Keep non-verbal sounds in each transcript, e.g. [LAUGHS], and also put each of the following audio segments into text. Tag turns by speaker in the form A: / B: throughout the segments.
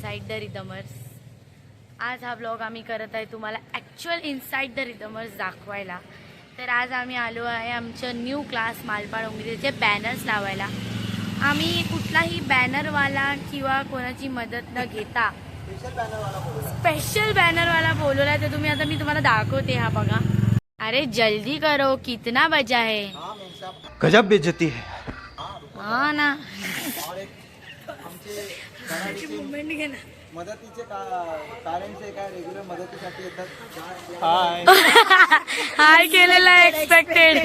A: Inside the रिदमर्स आज हा blog आम्ही करत आहे तुम्हाला ॲक्च्युअल इनसाइड द रिदमर्स दाखवायला. तर आज आम्ही आलो आहे आमचं न्यू क्लास मालपाड उमेदीचे बॅनर्स लावायला. आम्ही कुठलाही बॅनरवाला किंवा कोणाची मदत न घेता स्पेशल बॅनरवाला बोलवला तर तुम्ही आता मी तुम्हाला दाखवते हा बघा. अरे जल्दी करो कितना बजा है?
B: गजब बेइज्जती है।
A: हा ना.
C: मदतीचे काय रेग्युलर मदतीसाठी येतात?
B: हाय
A: हाय केलेला एक्सपेक्टेड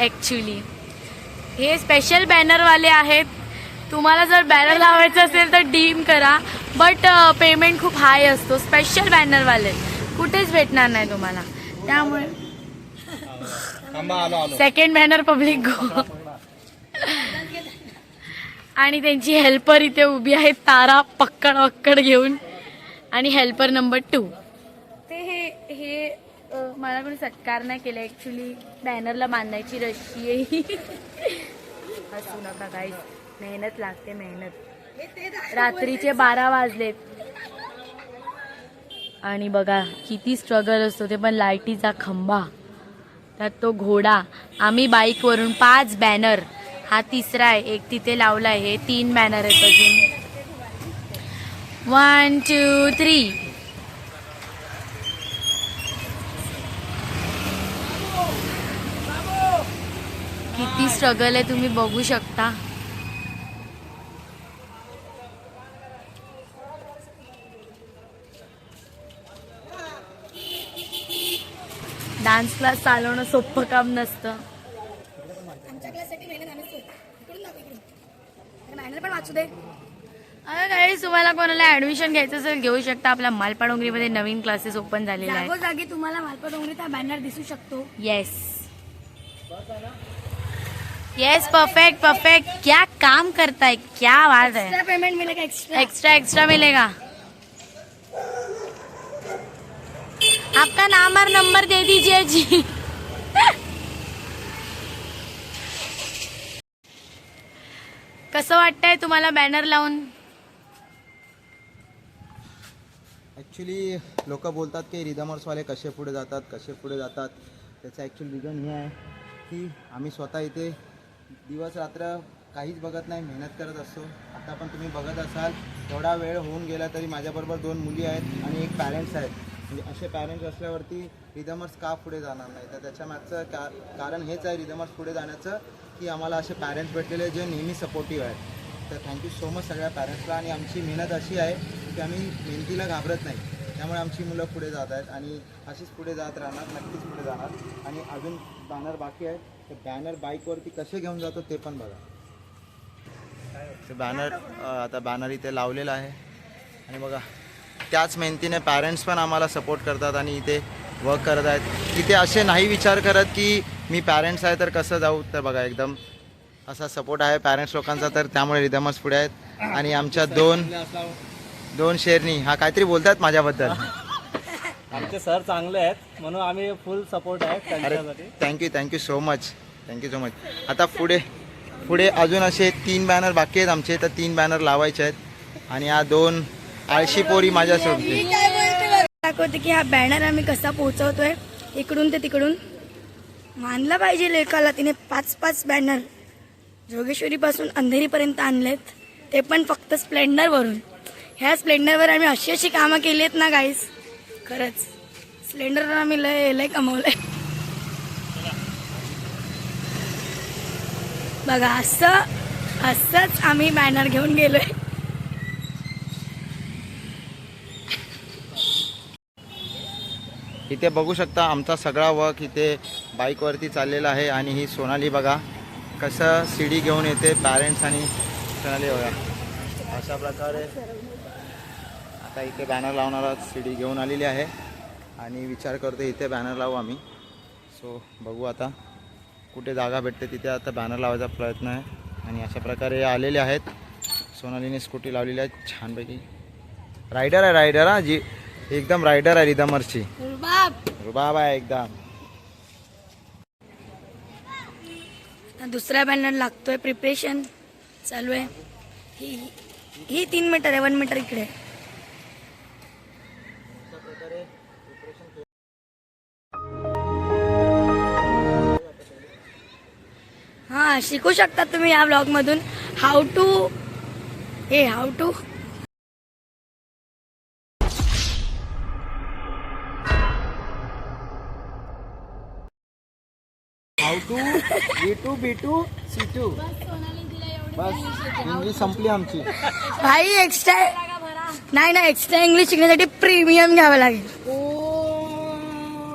A: ऍक्च्युली हे स्पेशल बॅनरवाले आहेत. तुम्हाला जर बॅनर लावायचं असेल तर डीम करा. बट पेमेंट खूप हाय असतो. स्पेशल बॅनरवाले कुठेच भेटणार नाही तुम्हाला. त्यामुळे सेकंड बॅनर पब्लिक गो आणि त्यांची हेल्पर इथे उभी आहे तारा पक्कड वक्कड घेऊन. आणि हेल्पर नंबर टू ते हे हे मला कोणी सत्कार नाही केला. ॲक्च्युली बॅनरला बांधायची रशी आहे. हसू नका काही मेहनत लागते मेहनत. रात्रीचे बारा वाजलेत. आणि बघा किती स्ट्रगल असतो ते पण लाईटीचा खंबा. त्यात तो घोडा. आम्ही बाईकवरून पाच बॅनर हा तिसरा आहे. एक तिथे लावला आहे. हे तीन बॅनर आहेत अजून. वन टू थ्री किती स्ट्रगल आहे तुम्ही बघू शकता. डान्स क्लास चालवणं सोपं काम नसतं.
D: आमच्या क्लाससाठी मेहनत आम्हीच करतो इकडून दाखव इकडून. अरे बॅनर पण वाचू दे.
A: आता काही तुम्हाला कोणाला ऍडमिशन घ्यायचं असेल घेऊ शकता. आपल्या मालपाडोंगरीमध्ये नवीन क्लासेस ओपन झालेले आहेत.
D: जागोजागी तुम्हाला मालपा डोंगरीचा बॅनर दिसू शकतो.
A: येस येस परफेक्ट परफेक्ट क्या काम करता है क्या बात है.
D: एक्स्ट्रा पेमेंट मिळेल एक्स्ट्रा
A: एक्स्ट्रा एक्स्ट्रा मिलेगा. आपका नाम और नंबर दे दीजिए जी। कसं वाटतंय तुम्हाला बॅनर लावून?
C: ॲक्च्युली लोक बोलतात की रिदमर्सवाले कसे पुढे जातात कसे पुढे जातात? त्याचं ॲक्च्युअल रिझन हे आहे की आम्ही स्वतः इथे दिवस रात्र काहीच बघत नाही मेहनत करत असतो. आता पण तुम्ही बघत असाल एवढा वेळ होऊन गेला तरी माझ्याबरोबर दोन मुली आहेत आणि एक पॅरेंट्स आहेत. म्हणजे असे पॅरेंट्स असल्यावरती रिदमर्स का पुढे जाणार नाही? तर त्याच्या मागचं का कारण हेच आहे रिदमर्स पुढे जाण्याचं की आम्हाला असे पॅरेंट्स भेटलेले जे नेहमी सपोर्टिव्ह आहेत. तर थँक्यू सो मच सगळ्या पॅरेंट्सला आणि आमची मेहनत अशी आहे की आम्ही मेहनतीला घाबरत नाही. त्यामुळे आमची मुलं पुढे जात आहेत आणि अशीच पुढे जात राहणार नक्कीच पुढे जाणार. आणि अजून बॅनर बाकी आहे तर बॅनर बाईकवरती कसे घेऊन जातो ते पण बघा. ते बॅनर आता बॅनर इथे लावलेला आहे. आणि बघा त्याच मेहनतीने पॅरेंट्स पण आम्हाला सपोर्ट करतात आणि इथे वर्क करत आहेत. की ते असे नाही विचार करत की मी पॅरेंट्स आहे तर कसं जाऊ? तर बघा एकदम असा सपोर्ट आहे पॅरेंट्स लोकांचा तर त्यामुळे रिदमच पुढे आहेत. आणि आमच्या दोन दोन शेरनी हा काहीतरी बोलतात माझ्याबद्दल. [LAUGHS]
B: आमचे सर चांगले आहेत म्हणून आम्ही फुल सपोर्ट आहे
C: thank you thank you so much thank you so much आता पुढे पुढे अजून असे तीन बॅनर बाकी आहेत आमचे तर तीन बॅनर लावायचे आहेत. आणि या दोन आळशी पोरी माझ्यासोबत
D: दाखवते की हा बॅनर आम्ही कसा पोहोचवतोय. इकडून ते तिकडून. मानला पाहिजे लेखाला तिने पाच पाच बॅनर जोगेश्वरीपासून अंधेरीपर्यंत आणलेत. ते पण फक्त स्प्लेंडरवरून ह्या स्प्लेंडरवर आम्ही अशी अशी कामं केली आहेत ना गाईस खरंच. स्प्लेंडरवर आम्ही लय लय कमवलंय. बघा असं असंच आम्ही बॅनर घेऊन गेलोय.
C: इथे बघू शकता आमचा सगळा वर्क इथे बाईकवरती चाललेला आहे आणि ही सोनाली बघा कसं सीडी घेऊन येते पॅरेंट्स आणि सोनाली बघा. अशा प्रकारे आता इथे बॅनर लावणारा सीडी घेऊन आलेली आहे. आणि विचार करतो इथे बॅनर लावू आम्ही. सो बघू आता कुठे जागा भेटते तिथे आता बॅनर लावायचा प्रयत्न आहे. आणि अशा प्रकारे आलेले आहेत. सोनालीने स्कूटी लावलेली आहे छानपैकी. रायडर आहे रायडर हा जी एकदम रायडर आहे रिदमर्सची
D: बाप
C: रुबाब. आहे एकदम.
D: दुसरा बॅनर लागतोय प्रिपरेशन चालू आहे. ही ही तीन मीटर आहे वन मीटर इकडे. हा शिकू शकता तुम्ही या ब्लॉग मधून. हाऊ टू हे how to
C: to be to be to see to. Bus English संपली आमची.
D: भाई एक्स्ट्रा नाही ना एक्स्ट्रा इंग्लिश शिकण्यासाठी प्रीमियम घ्यावं लागेल.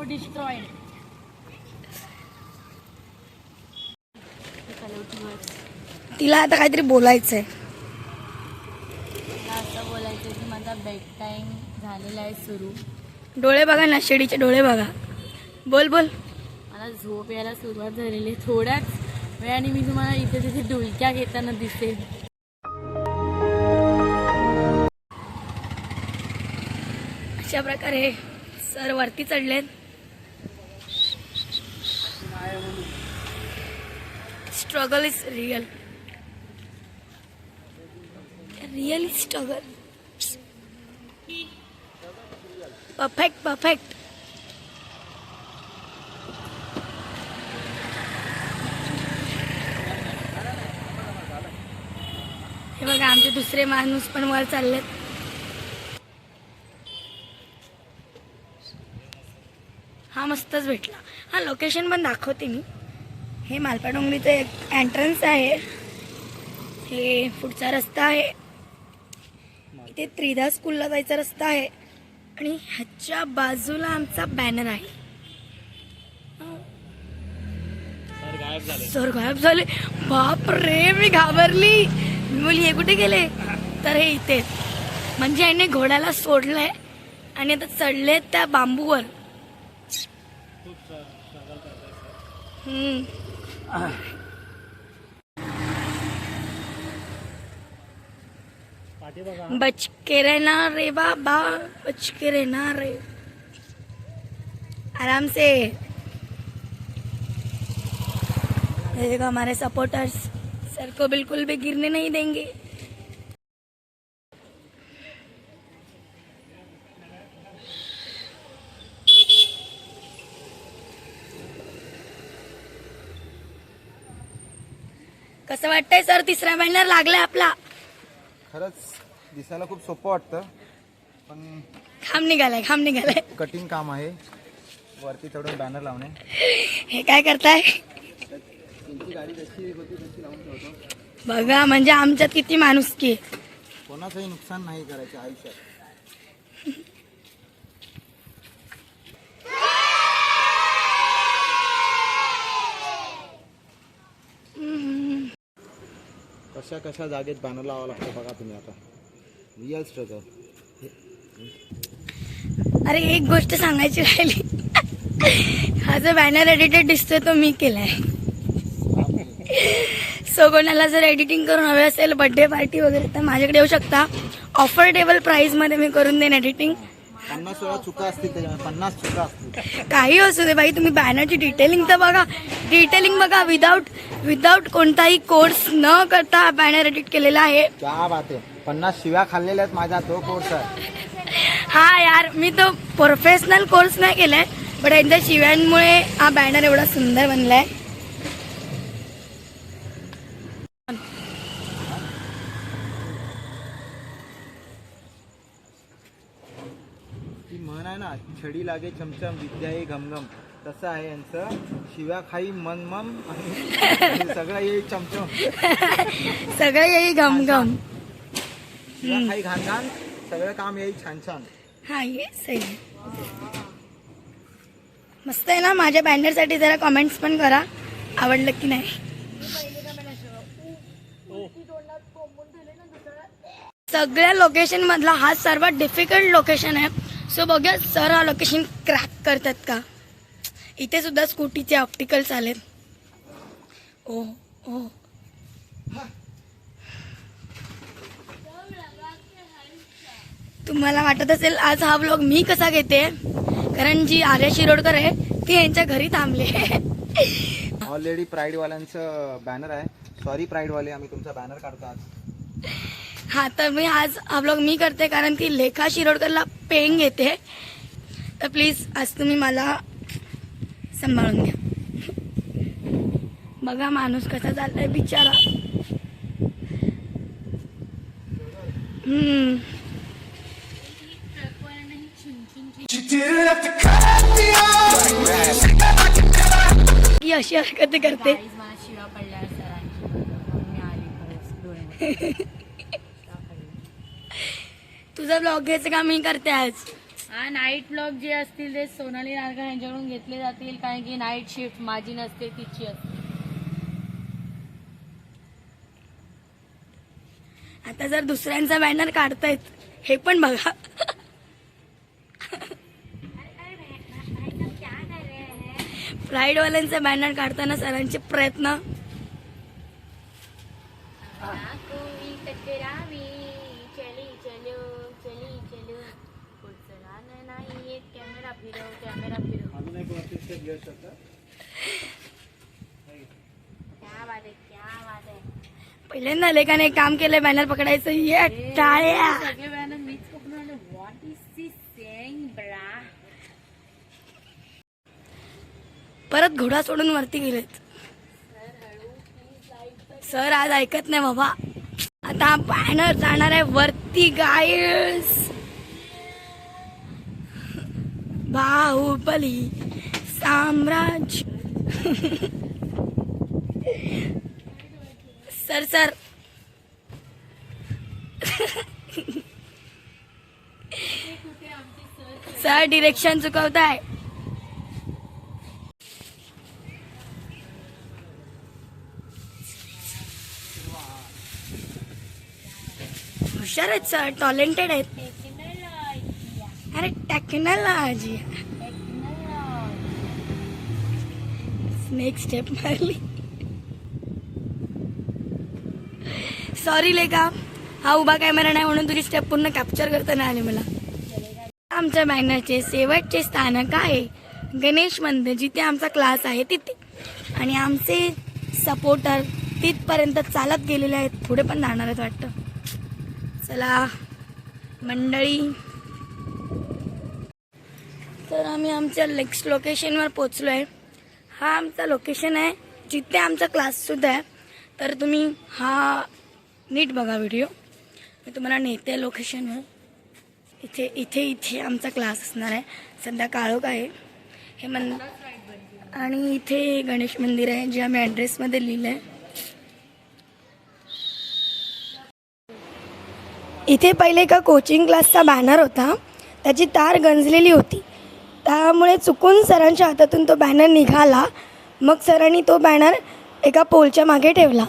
A: डिस्ट्रॉइड
D: तिला आता काहीतरी बोलायचंय.
A: मला असं बोलायचं की माझा बेड टाईम झालेला आहे सुरू.
D: डोळे बघा ना शेडीचे डोळे बघा. बोल बोल.
A: मला झोप यायला सुरुवात झालेली थोड्याच वेळाने मी तुम्हाला इथे तिथे डुलक्या घेताना दिसेल.
D: अशा प्रकारे सर वरती चढलेत. Struggle is real real is struggle perfect perfect हे बघा आमचे दुसरे माणूस पण वर चाललेत. हा मस्तच भेटला. हा लोकेशन पण दाखवते मी. हे मालपा डोंगरीचं एक एंट्रन्स आहे. हे पुढचा रस्ता आहे. इथे त्रिधा स्कूलला जायचा रस्ता आहे. आणि ह्याच्या बाजूला आमचा बॅनर आहे.
B: सर गायब झाले.
D: सर गायब झाले. बाप रे मी घाबरली. मी बोली हे कुठे गेले? तर हे इथे. म्हणजे याने घोड्याला सोडलंय आणि आता चढले त्या बांबूवर. बचके
B: पाठी बघा
D: रहना रे बाबा बचके रहना रे. आराम से देखो हमारे सपोर्टर्स सर को बिल्कुल भी गिरने नहीं देंगे। कसं वाटतंय सर? तिसरा बॅनर लागलाय आपला.
C: खरंच दिसायला खूप सोपं वाटतं पण
D: खांब निघालाय खांब निघालाय.
C: कठीण काम आहे. वरती चढून बॅनर लावणे.
D: हे काय करताय
C: त्यांची गाडी जशी होती तशी लावून ठेवतो
D: बघा म्हणजे आमच्यात किती माणुसकी आहे.
C: कोणाचंही नुकसान नाही करायचं आयुष्यात. कशा कशा जागेत बॅनर लावावं लागतं बघा तुम्ही आता. रिअल स्ट्रगल
D: अरे एक गोष्ट सांगायची राहिली. हा जो बॅनर एडिटेड दिसतोय तो मी केलाय. [LAUGHS] सो कोणाला जर एडिटिंग करून हवे असेल बर्थडे पार्टी वगैरे तर माझ्याकडे येऊ शकता. ऑफर्डेबल प्राइसमध्ये मी करून देईन एडिटिंग
C: पन्नास वेळा चुका असतील त्याच्यामध्ये पन्नास चुका असतील.
D: काही असू दे बाई तुम्ही बॅनरची डिटेलिंग तर बघा. डिटेलिंग बघा विदाऊट विदाऊट कोणताही कोर्स न करता बॅनर एडिट केलेला आहे.
C: क्या बात आहे. पन्नास शिव्या खाल्लेल्या आहेत माझा तो कोर्स आहे. [LAUGHS]
D: हा यार मी तो प्रोफेशनल कोर्स नाही केलाय बट यांच्या शिव्यांमुळे हा बॅनर एवढा सुंदर बनलाय
C: ती म्हण आहे ना छडी लागे चमचम विद्या ही घमघम. तसं आहे यांचं. शिव्या खाई मन मम आणि सगळं येईल चमचम.
D: सगळं येई घमघम.
C: शिव्या खाई घाण घाण सगळं काम येईल छान छान.
D: हा ये सही. मस्त आहे ना माझ्या बॅनरसाठी जरा कमेंट्स पण करा. आवडलं की नाही? सगळ्या लोकेशन मधला हा सर्वात डिफिकल्ट लोकेशन आहे. सो बघूया सर हा लोकेशन क्रॅक करतात का? इथे सुद्धा स्कूटीचे ऑप्टिकल्स आलेत. ओ ओ. तुम्हाला वाटत असेल आज हा ब्लॉग मी कसा घेते? कारण जी आर्या शिरोडकर आहे ती यांच्या घरी थांबले.
C: ऑलरेडी प्राईडवाल्यांचं बॅनर आहे. सॉरी प्राईडवाले आम्ही तुमचा बॅनर काढतो आज.
D: हा तर मी आज हा ब्लॉग मी करते कारण की लेखा शिरोडकरला पेंग येते तर प्लीज आज तुम्ही मला सांभाळून घ्या. बघा माणूस कसा चाललाय बिचारा. अशी हरकत करते.
A: शिवा पडल्या सरांची [LAUGHS] म्हणून मी आली खरंच डोळ्यामध्ये.
D: तुझा ब्लॉग घ्यायचं का मी करते आज?
A: हा नाईट ब्लॉग जे असतील ते सोनाली नारकर यांच्याकडून घेतले जातील कारण की नाईट शिफ्ट माझी नसते तिची असते.
D: आता जर दुसऱ्यांचा बॅनर काढतायत हे पण बघा. प्राईडवाल्यांचा बॅनर काढताना सरांचे प्रयत्न. पहिल्यांदा लेखाने एक काम केलंय बॅनर पकडायचं. ये टाळ्या.
A: सगळे बॅनर मीच पकडून आले व्हॉट इज सी सेंग ब्रा
D: परत घोडा सोडून वरती गेलेत. सर आज ऐकत नाही बाबा. आता बॅनर जाणार आहे वरती गायस बाहुबली. साम्राज सर सर. सर डिरेक्शन चुकवताय. हुशार आहेत सर. टॅलेंटेड आहेत. अरे टेक्नॉलॉजी स्नेक स्टेप मारली सॉरी लेका हा उभा कॅमेरा नाही म्हणून तुझी स्टेप पूर्ण कॅप्चर करता नाही आली मला. आमच्या बॅनरचे शेवटचे स्थानक आहे. गणेश मंदिर जिथे आमचा क्लास आहे तिथे. आणि आमचे सपोर्टर तिथपर्यंत चालत गेलेले आहेत. पुढे पण जाणार आहेत वाटतं. चला मंडळी. तर आम्ही आमच्या नेक्स्ट लोकेशनवर पोचलो आहे हा आमचा लोकेशन आहे. जिथे आमचा क्लाससुद्धा आहे. तर तुम्ही हा नीट बघा व्हिडिओ मी तुम्हाला नेते लोकेशनवर इथे इथे इथे आमचा क्लास असणार आहे. सध्या काळोख आहे. हे मन आणि इथे गणेश मंदिर आहे जे आम्ही ॲड्रेसमध्ये लिहिलं आहे इथे पहिले एका कोचिंग क्लासचा बॅनर होता. त्याची तार गंजलेली होती. त्यामुळे चुकून सरांच्या हातातून तो बॅनर निघाला. मग सरांनी तो बॅनर एका पोलच्या मागे ठेवला.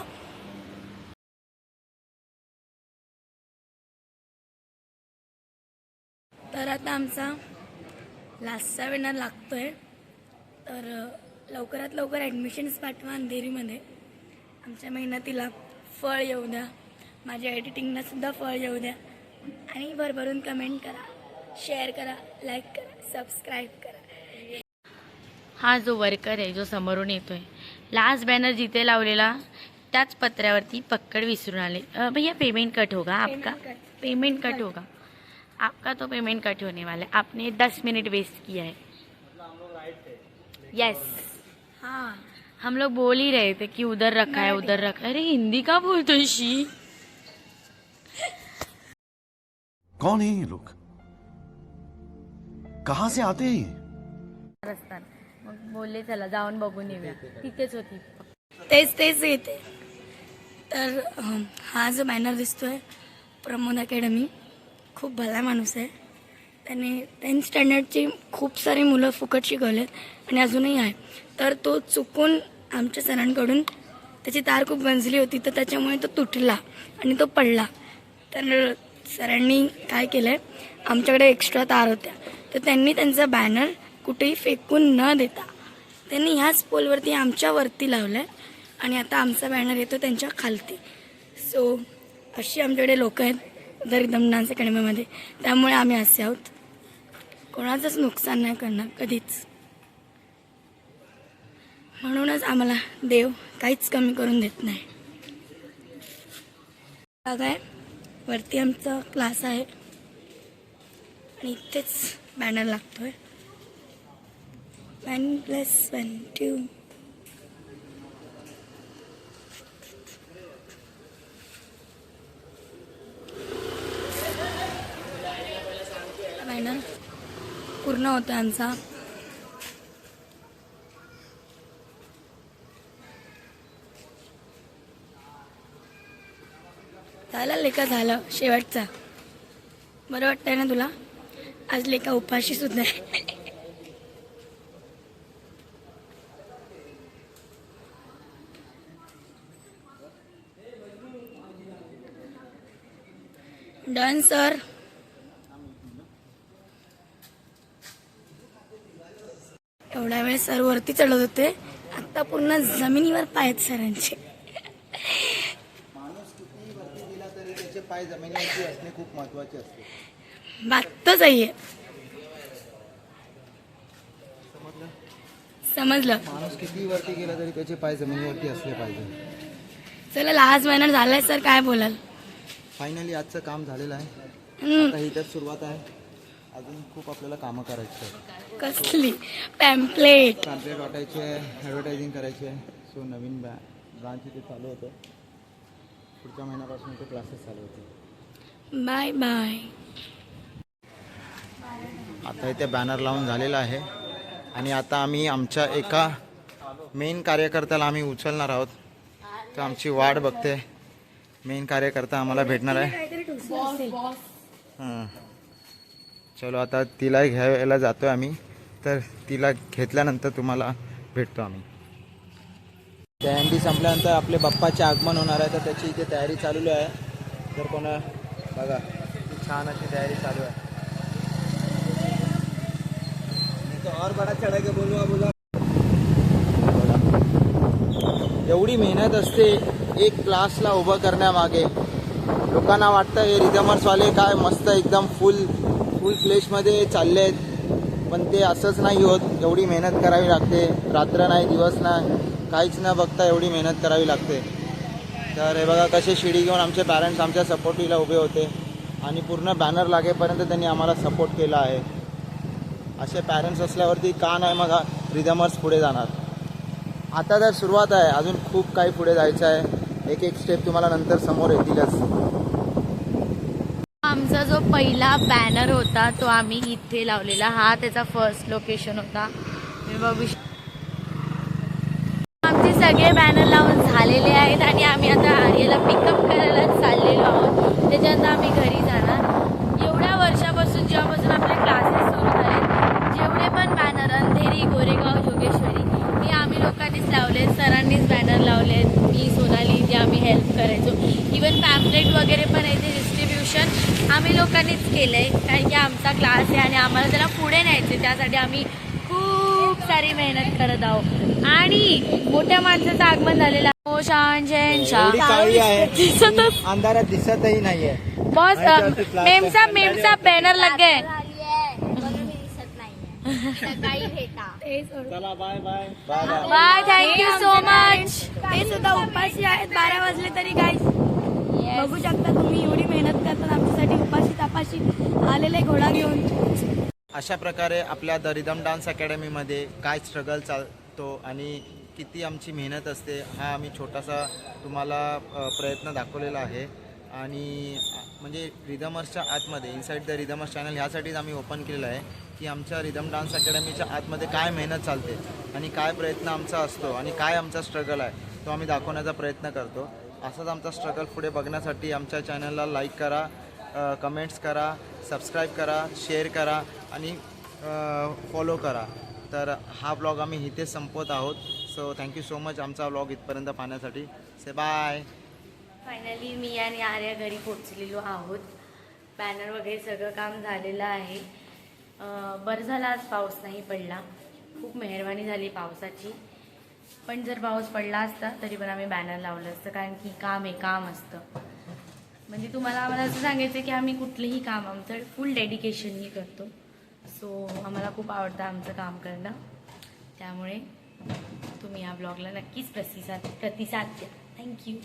D: तर आता आमचा लास्टचा वेनार लागतो आहे तर लवकरात लवकर ॲडमिशन्स पाठवा अंधेरीमध्ये. आमच्या मेहनतीला फळ येऊ द्या. माझ्या एडिटिंगलासुद्धा फळ येऊ द्या. आणि भरभरून कमेंट करा शेअर करा लाईक करा. सबस्क्राईब करा.
A: हा जो वर्कर आहे जो समोरून येतोय लास्ट बॅनर जिथे लावलेला त्याच पत्र्यावरती पक्कड विसरून आले. भैया पेमेंट कट होगा आपका?
D: Payment cut.
A: पेमेंट कट होगा. आपका तो पेमेंट कट होने वाला है। आपने दस मिनट वेस्ट किया है। यस
D: हां।
A: हम लोग बोल ही रहे थे कि उधर रखा है उधर रखा है। अरे हिंदी का बोलतो शी।
E: कौन है ये लोग? कहां से आते हैं ये?
A: रस्ता मग बोलले चला जाऊन बघून येऊया. तिथेच होती.
D: तेच तेच येते. तर हा जो बॅनर दिसतोय प्रमोद अकॅडमी खूप भला माणूस आहे. त्याने टेन्थ स्टँडर्डची खूप सारी मुलं फुकट शिकवलेत आणि अजूनही आहे तर तो चुकून आमच्या सरांकडून त्याची तार खूप गंजली होती तर त्याच्यामुळे तो तुटला आणि तो पडला. तर सरांनी काय केलं आहे आमच्याकडे एक्स्ट्रा तार होत्या. तर त्यांनी त्यांचा बॅनर कुठेही फेकून न देता त्यांनी ह्याच पोलवरती आमच्यावरती लावलं आहे आणि आता आमचा बॅनर येतो त्यांच्या खालती. सो अशी आमच्याकडे लोक आहेत दर रिदम कणमेमध्ये. त्यामुळे आम्ही असे आहोत. कोणाचंच नुकसान नाही करणार कधीच. म्हणूनच आम्हाला देव काहीच कमी करून देत नाही. जागा आहे वरती आमचा क्लास आहे. आणि इथेच बॅनर लागतोय. One plus one two banner पूर्ण होतो आमचा. झालं लेखा झालं. शेवटचा. बरं वाटतंय ना तुला? आज लेका उपाशी सुद्धा डन सर. एवढ्या वेळ सर वरती चढत होते. आता पूर्ण जमिनीवर पाय आहेत सरांचे.
C: माणूस किती वरती गेला तरी त्याचे पाय जमिनीवरती असणे खूप महत्त्वाचे असते.
D: बात तो सही है समजलं?
C: माणूस किती वरती गेला तरी त्याचे पाय जमिनीवरती असले पाहिजे.
D: चला लास्ट महिन्यात झालाय सर काय बोलाल?
C: फायनली आजचं काम झालेलं आहे. आता ही तर सुरुवात आहे. अजून खूप आपल्याला कामं करायची आहेत.
D: कसली? पॅम्पलेट
C: पॅम्पलेट वाटायचे आहे ॲडव्हर्टायझिंग करायची आहे. सो नवीन बॅ ब्रांच इथे चालू होतं. पुढच्या महिन्यापासून इथे क्लासेस चालू होते
D: बाय बाय
C: आता इथे बॅनर लावून झालेला आहे. आणि आता आम्ही आमच्या एका मेन कार्यकर्त्याला आम्ही उचलणार आहोत. तर आमची वाट बघते. मेन कार्यकर्ता आम्हाला भेटणार आहे. हां. चलो आता तिला घ्यायला जातो आम्ही. तर तिला घेतल्यानंतर तुम्हाला भेटतो आम्ही. दहंडी संपल्यानंतर आपले बाप्पाचे आगमन होणार आहे. तर त्याची इथे तयारी चालू आहे. तर कोणा बघा किती छान अशी तयारी चालू आहे. और बडा चढा के बोलू बोला। एवढी मेहनत असते एक क्लासला उभं करण्यामागे. लोकांना वाटतं हे रिदमर्सवाले काय मस्त एकदम फुल फुल फ्लेशमध्ये चालले आहेत पण ते असंच नाही होत. एवढी मेहनत करावी लागते. रात्र नाही दिवस नाही काहीच न बघता एवढी मेहनत करावी लागते. तर हे बघा कसे शिडी घेऊन आमचे पॅरेंट्स आमच्या सपोर्टीला उभे होते. आणि पूर्ण बॅनर लागेपर्यंत त्यांनी आम्हाला सपोर्ट केला आहे. असे पॅरेंट्स असल्यावरती का नाही मग रिदमर्स पुढे जाणार? आता तर सुरुवात आहे. अजून खूप काही पुढे जायचं आहे. एक एक स्टेप तुम्हाला नंतर समोर येतीलच.
A: आमचा जो पहिला बॅनर होता तो आम्ही इथे लावलेला. हा त्याचा फर्स्ट लोकेशन होता. मी बघू आमचे सगळे बॅनर लावून झालेले आहेत आणि आम्ही आता आर्यला पिकअप करायला चाललेलो आहोत. त्याच्यानंतर आम्ही घरी जाणार एवढ्या वर्षापासून जेव्हापासून आपले क्लासेस सुरू झाले जेवढे पण बॅनर अंधेरी गोरेगाव जोगेश्वरी हे आम्ही लोकांनीच लावले सरांनीच बॅनर लावलेत मी सोनाली जे आम्ही हेल्प करायचो. इवन पॅम्पलेट वगैरे पण आहे ते डिस्ट्रीब्युशन आम्ही लोकांनीच केलं आहे कारण की आमचा क्लास आहे आणि आम्हाला त्याला पुढे न्यायचं त्यासाठी आम्ही खूप सारी मेहनत करत आहोत. आणि मोठ्या माणसाचं आगमन झालेलं आहे. ओ शान जैन शाह [LAUGHS]
C: अंधारात दिसतही नाहीये.
A: बॉस मेमचा मेमचा बॅनर लग गए
B: चला bye bye
C: bye bye
A: bye thank you so much
D: ते सुद्धा उपाशी आहेत बारा वाजले तरी काय बघू शकता तुम्ही एवढी मेहनत करतात आमच्यासाठी उपाशी तापाशी आलेले घोडा घेऊन.
C: अशा प्रकारे आपल्या द रिदम डान्स अकॅडमीमध्ये काय स्ट्रगल चालतो आणि किती आमची मेहनत असते हा आम्ही छोटासा तुम्हाला प्रयत्न दाखवलेला आहे. आणि म्हणजे रिदमर्सच्या आतमध्ये इनसाईड द रिदमर्स चॅनल ह्यासाठीच आम्ही ओपन केलेलं आहे. की आमच्या रिदम डान्स अकॅडमीच्या आतमध्ये काय मेहनत चालते आणि काय प्रयत्न आमचा असतो आणि काय आमचा स्ट्रगल आहे तो आम्ही दाखवण्याचा प्रयत्न करतो. असाच आमचा स्ट्रगल पुढे बघण्यासाठी आमच्या चॅनलला लाईक करा कमेंट्स करा सबस्क्राईब करा शेअर करा आणि फॉलो करा. तर हा ब्लॉग आम्ही इथेच संपवत आहोत. So thank you so much आमचा ब्लॉग इथपर्यंत पाहण्यासाठी. से बाय
A: फायनली मी आणि आर्या घरी पोचलेलो आहोत. बॅनर वगैरे सगळं काम झालेलं आहे. बरं झाला आज पाऊस नाही पडला. खूप मेहरबानी झाली पावसाची. पण जर पाऊस पडला असता तरी पण आम्ही बॅनर लावलं असतं कारण की काम आहे काम असतं. म्हणजे तुम्हाला आम्हाला असं सांगायचं की आम्ही कुठलंही काम आमचं फुल डेडिकेशनही करतो. सो आम्हाला खूप आवडतं आमचं काम करणं. त्यामुळे तुम्ही या ब्लॉगला नक्कीच प्रतिसाद प्रतिसाद द्या. थँक्यू